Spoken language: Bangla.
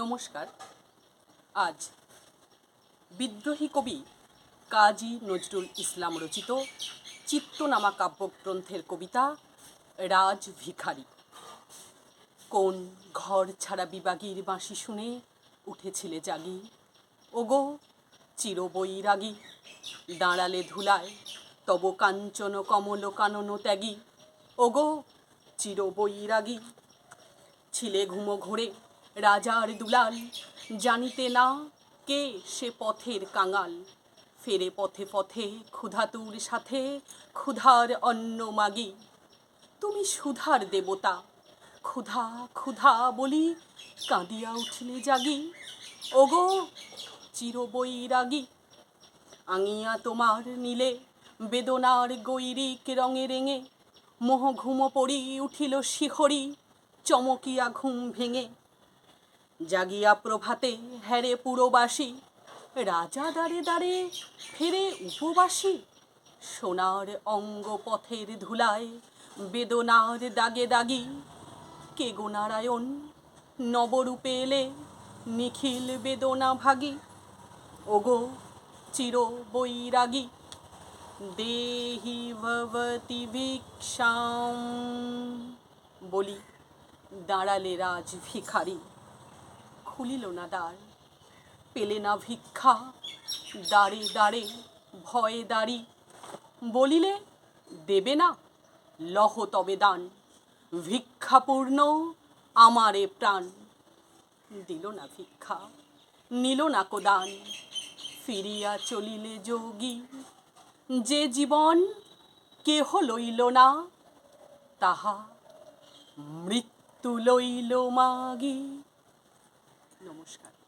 নমস্কার। আজ বিদ্রোহী কবি কাজী নজরুল ইসলাম রচিত চিত্তনামা কাব্যগ্রন্থের কবিতা রাজ ভিখারি। কোন ঘর ছাড়া বিবাগীর বাঁশি শুনে উঠেছিলে জাগি? ওগো, চিরবৈরাগী, দাঁড়ালে ধুলায় তব কাঞ্চন কমল কানন ত্যাগী। ওগো, চিরবৈরাগী, ছিলে ঘুমো ঘোরে রাজার দুলাল, জানিতে না কে সে পথের কাঙাল। ফেরে পথে পথে ক্ষুধাতুর সাথে ক্ষুধার অন্ন মাগি। তুমি সুধার দেবতা, ক্ষুধা ক্ষুধা বলি কাঁদিয়া উঠলে জাগি। ওগো চিরবই চিরবৈরাগী, আঙিয়া তোমার নীলে বেদনার গৈরিক রঙে রেঙে মোহ ঘুম পড়ি উঠিল শিহরি, চমকিয়া ঘুম ভেঙে। জাগিয়া প্রভাতে হ্যারে পুরবাসী, রাজা দাঁড়ে দাঁড়ে ফেরে উপবাসী। সোনার অঙ্গ পথের ধুলায়, বেদনার দাগে দাগি, কে গো নারায়ণ, নবরূপে এলে নিখিল বেদনা ভাগী। ওগো চির বৈরাগী, দেহি ভবতি ভিক্ষাম, বলি, দাঁড়ালে রাজ ভিখারি। খুলিল না দ্বার। পেলে না ভিক্ষা, দাঁড়ে দাঁড়ে, ভয়ে দাঁড়ি। বলিলে, দেবে না, লহ তবে দান। ভিক্ষাপূর্ণ আমারে প্রাণ। দিল না ভিক্ষা, নিল না কোদান। ফিরিয়া চলিলে যোগী, যে জীবন কেহ লইল না, তাহা মৃত্যু লইল মাগি। নমস্কার